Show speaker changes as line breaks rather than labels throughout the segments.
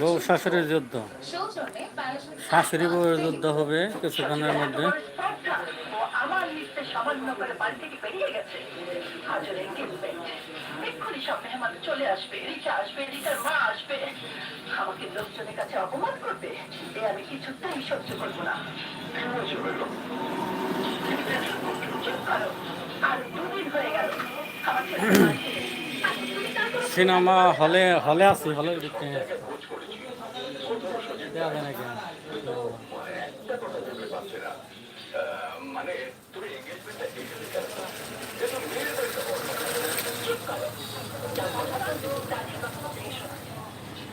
বউ
শাশুড়ির যুদ্ধ। শাশুড়ি বউয়ের যুদ্ধ হবে কিছুক্ষণের মধ্যে।
আমার লিস্টে সামান্য করে বাড়ি থেকে বেরিয়ে গেছে। হাজার এঙ্গেজমেন্ট এক্ষুনি সব মেহমান চলে আসবে রিচা আসবে রিচার মা আসবে। আমাকে লোকজনের কাছে অপমান করবে। এ আমি কিছুতেই সহ্য করব না। আর দুদিন হয়ে গেল। আমার ছেলে বাড়ি থেকে।
সিনেমা হলে হলে আছি, হলে নাকি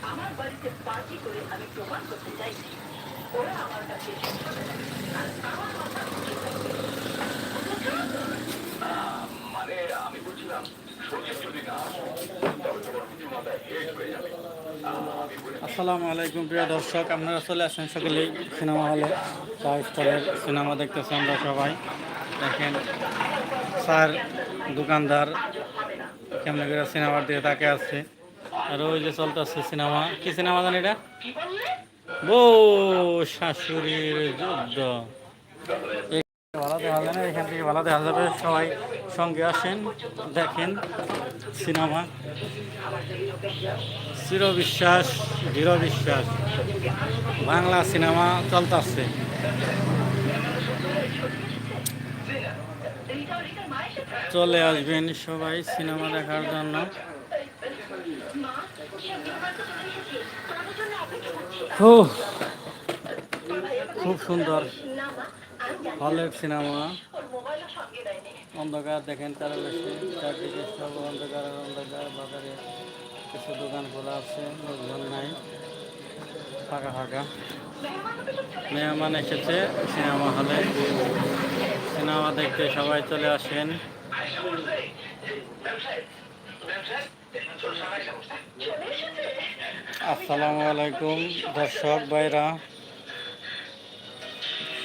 আমার বাড়িতে পার্টি করে আমি প্রমাণ করতে চাইছি ওরা আমার কাছে এসেছে। আর আমার কথা
মানে আমি বলছিলাম সচিব যদি না আসে তবে তোমার কিছু মাথায় হেড হয়ে যাবে আমি বলে
আসসালামু আলাইকুম, প্রিয় দর্শক। আপনারা চলে আসেন সকলেই সিনেমা হলে। চা স্থলের সিনেমা দেখতেছি আমরা সবাই। দেখেন, স্যার দোকানদার কেমন করে সিনেমার দিকে তাকে আসছে আর ওই যে চলতেছে সিনেমা। কি সিনেমা জানি এটা? বউ, শাশুড়ির যুদ্ধ। ভালো দেখা যায় এখান থেকে ভালো দেখা যাবে। সবাই সঙ্গে আসেন, দেখেন সিনেমা। চির বিশ্বাস বিশ্বাস বাংলা সিনেমা চলতেছে। চলে আসবেন সবাই সিনেমা দেখার জন্য। খুব সুন্দর হলের সিনেমা। অন্ধকার দেখেন তারা বেশি। চারদিকে সব অন্ধকার অন্ধকার, বাজারে। কিছু দোকান খোলা আছে, লোকজন নাই। ফাঁকা ফাঁকা। মেহমান এসেছে, সিনেমা হলে। সিনেমা দেখতে সবাই চলে আসেন। আসসালামু আলাইকুম, দর্শক ভাইরা।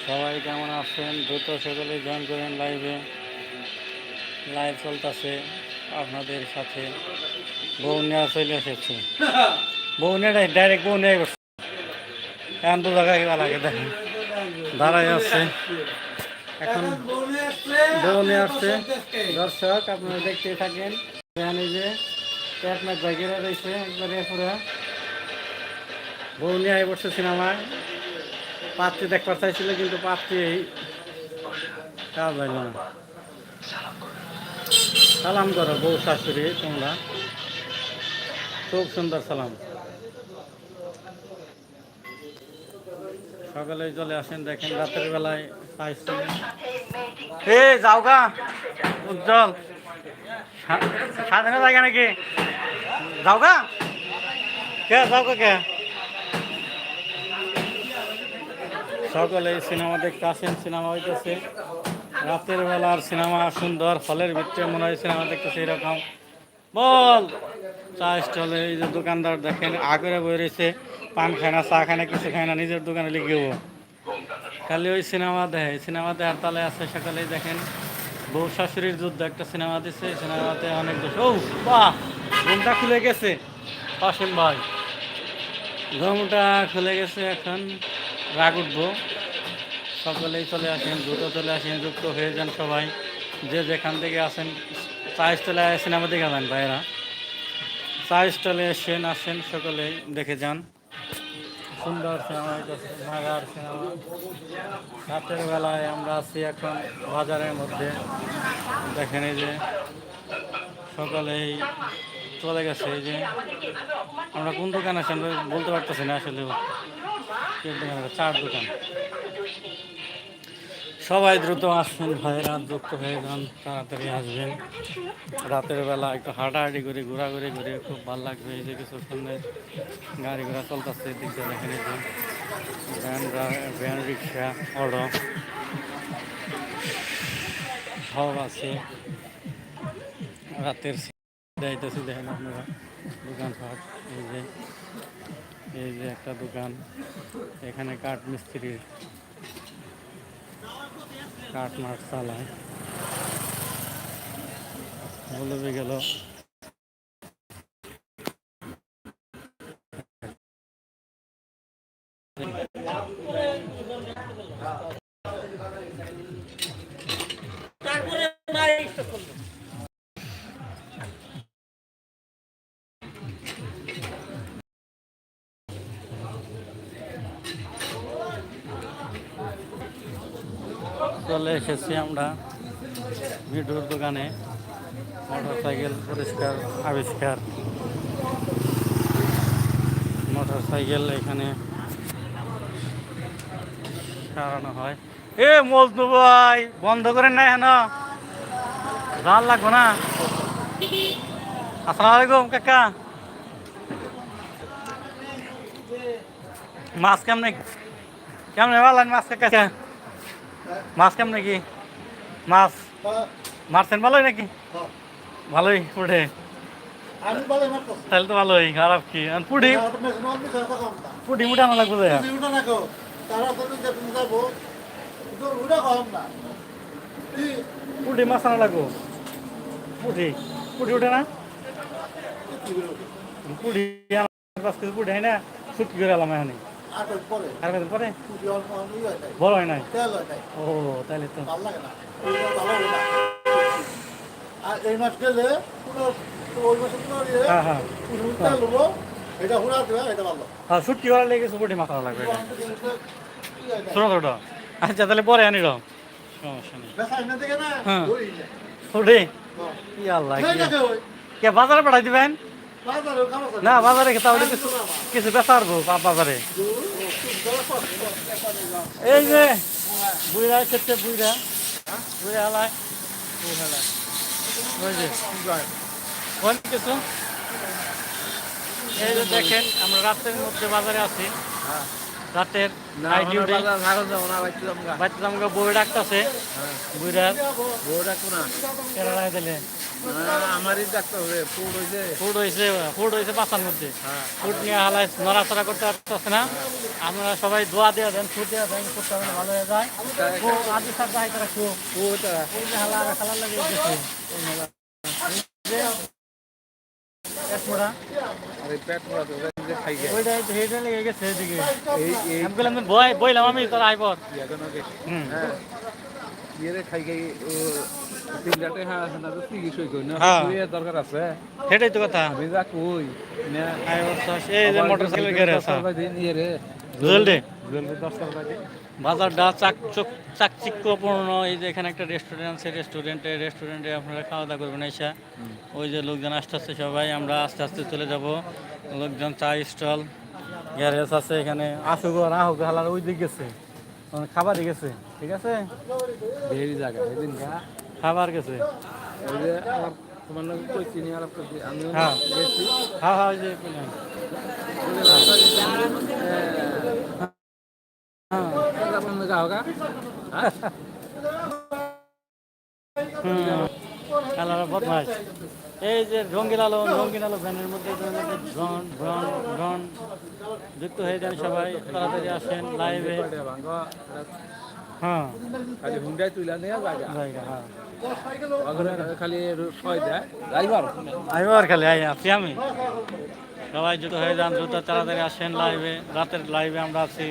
সবাই কেমন আছেন? দ্রুত সকলে জয়েন করেন লাইভে লাইভ চলতেছে। আপনাদের সাথে বউ নেওয়া চলে এসেছে। নিয়ে ডাইরেক্ট বউ নিয়ে গেছে। এখন দু জায়গায় লাগে, দেখেন। দাঁড়াই আছে। এখন বউ নিয়ে আসছে। দর্শক, আপনারা দেখতে থাকেন। এখানে যে পেট ম্যাচ বাইকেরা রয়েছে একবারে পুরো। বউ নিয়ে বসছে সিনেমায়। পাত্রী দেখবার চাইছিল, কিন্তু পাত্রী এই কাজ না সালাম করো, বউ শাশুড়ি, তোমরা। খুব সুন্দর সালাম। সকালে চলে আসেন, দেখেন রাতের বেলায় পাইছি। এ যাও গা উজ্জ্বল সাজানো জায়গা নাকি? যাও গা কে যাও কে? সকলে সিনেমা দেখতে আসেন, সিনেমা হইতেছে। রাতের বেলার সিনেমা সুন্দর, হলের ভিতরে মনে হয় সিনেমা দেখতেছে এরকম। বল! চা স্টলে এই যে দোকানদার দেখেন, আগরে বই রয়েছে, পান খায় না, চা খায় না, কিছু খায় না, নিজের দোকানে লিখেও খালি ওই সিনেমা দেখে সিনেমা দেখার তালে আছে সকালে দেখেন, বউ শাশুড়ির যুদ্ধ, একটা সিনেমা দিচ্ছে সিনেমাতে অনেক দোষ। ও, বাহ! ঘুমটা খুলে গেছে। আসেন ভাই। ঘুমটা খুলে গেছে এখন, রাগ উঠবো। সকলেই চলে আসেন, দ্রুত চলে আসেন, যুক্ত হয়ে যান সবাই। যে যেখান থেকে আসেন চা স্টলে সিনেমা দেখে যান ভাইরা চা স্টলে এসেন, আসেন, সকলেই দেখে যান। সুন্দর সিনেমা হইতেছে ভাগার সিনেমা। রাতের বেলায় আমরা আছি এখন বাজারের মধ্যে। দেখেন এই যে, সকলেই চলে গেছে, এই যে। আমরা কোন দোকান আমরা বলতে পারতেছি না আসলে। চার দোকান। সবাই দ্রুত আসবেন ভাইরা যুক্ত হয়ে যান, তাড়াতাড়ি আসবেন। রাতের বেলা একটু হাঁটাহাঁটি করে, ঘোরাঘুরি করে, খুব ভালো লাগবে। এই যে কিছু সামনে গাড়ি ঘোড়া চলতেছে, এদিক দিয়ে দেখেন ভ্যান ভ্যান রিক্সা, অটো, সব আছে। রাতের যাইতেছি, দেখেন আপনারা দোকানপাট এই যে এই যে একটা দোকান, এখানে কাঠ মিস্ত্রির কাঠ মাঠ চালায়। বলে গেল চলে এসেছি আমরা। ভিডিওর দোকানে মোটর সাইকেল পরিষ্কার, আবিষ্কার। মোটর সাইকেল এখানে সারানো হয়। এ, মজনু ভাই, বন্ধ করেন না। হেন জাল লাগবো না। আসসালামু আলাইকুম, কাকা। মাছ কেমনে কেমনে ভালো মাছ, কাকা? মাছ কেমনে কি মাছ? মারছেন ভালোই নাকি? ভালোই
মাত্র
তাহলে তো ভালোই, খারাপ কি? পুডি? পুডি উঠানো লাগবে
কি
পুডি মাছ আনা লাগবো। পুডি পুডি উঠে না? পুডি পাঁচ কেজি পুডি হয় না? শুটকি করে এলাম এখানে।
আর
কদিন পরে?
ইয়ে
বড় হয় নাই? ও তাহলে তো।
আর এই মাছ গেলে ওই মাসে ইয়ে
হ্যাঁ হ্যাঁ।
এটা হুড়া এটা ভালো।
হ্যাঁ শুটকি করার লেগে লাগবে? ছোটো ছোটো। আচ্ছা তাহলে পরে আনি রো। সমস্যা নেই।
বেচা এনে থেকে না
হ্যাঁ। কি আল্লাহ কি বাজারে পাঠাই দিবেন। না বাজারে খেতে হবে কিছু কিছু বেচার গো বাজারে? এই যে হালায় ওই যে কোন কিছু? এই যে দেখেন আমরা রাতের মধ্যে বাজারে আছি। রাতের বাচ্চা আমাকে বই ডাকতেছে বুড়ার কেরালায় দিলে
আমারই ডাক্তার হবে ফুড হয়েছে
ফুড হয়েছে ফুড হয়েছে বাসার মধ্যে ফুড নিয়ে হালায় নড়াচড়া করতে পারতেছে না। আপনারা সবাই দোয়া দেওয়া দেন ফুড দেওয়া দেন ফুড তাহলে ভালো হয়ে যায়। আদি সার দায় তারা খুব
ফুড
ওই হালা লাগে গেছে। এই মেলা। এই যে এক মোড়া,
আরে পেট তো ওটা খাই
ওইটা এইটা লেগে গেছে এদিকে।
এই এই
আমি বললাম বই বইলাম আমি তোর আইপর হুম।
হ্যাঁ। খাই
সেটাই তো কথা।
ইয়ে
বাজারটা চাকচক চাকচিক্যপূর্ণ এই যে এখানে একটা রেস্টুরেন্ট আছে রেস্টুরেন্টে রেস্টুরেন্টে আপনারা খাওয়া দাওয়া করবেন এসে ওই যে লোকজন আসতে আসতে সবাই আমরা আস্তে আস্তে চলে যাব। লোকজন চা স্টল গ্যারেজ আছে এখানে। আসুক রাহুক হালার ওই দিক গেছে। ওখানে খাবার গেছে ঠিক আছে?
জায়গা
খাবার গেছে।
ওই যে তোমার নাকি কই চিনি আলাপ করছি আমি
হ্যাঁ।
গেছি
হ্যাঁ হ্যাঁ ওই যে। হ্যাঁ। কালার বদমাস এই যে রঙ্গিন আলো রঙ্গিন আলো ভ্যানের মধ্যে ড্রন ড্রন ড্রন যুক্ত হয়ে যান সবাই তাড়াতাড়ি আসেন লাইভে হ্যাঁ।
খালি জায়গা।
জায়গা হ্যাঁ।
খালি ছয় দেয়। ড্রাইভার?
আইব আর খালি আই আছি আমি। সবাই যুক্ত হয়ে যান দ্রুত তাড়াতাড়ি আসেন লাইভে রাতের লাইভে আমরা আছি।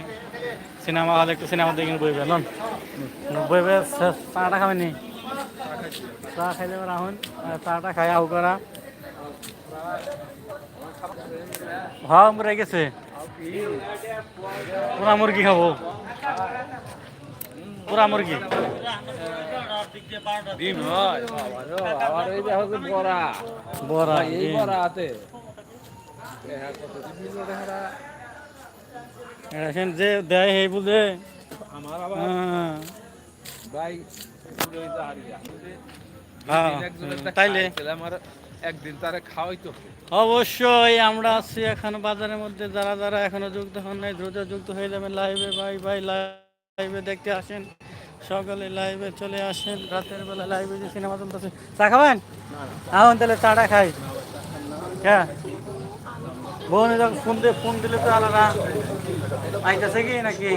সিনেমা হলে একটু সিনেমা দেখে বইবে নন বইবে চাটা খাবেনি চা খাইলে আর চাটা খাই আহু করা হ্যাঁ আমরা গেছে। পুরা মুরগি খাব। পুরা মুরগি
বড়া
বড়া
এই বড়া আছে
যে দেয় সেই বুঝে
আমার ভাই
তাইলে
আমার একদিন তারে খাওয়াই তো
অবশ্যই আমরা আছি এখন বাজারের মধ্যে। যারা যারা এখনও যুক্ত হন নাই দ্রুত যুক্ত হয়ে যাবেন লাইভে ভাই ভাই লাইভে দেখতে আসেন। সকালে লাইভে চলে আসেন। রাতের বেলা লাইভে যে সিনেমা চলতেছে। চা খাবেন? এখন তাহলে চাটা খাই। হ্যাঁ। বোন যখন ফোন দিয়ে ফোন দিলে তো আলাদা। আইতেছে কি নাকি?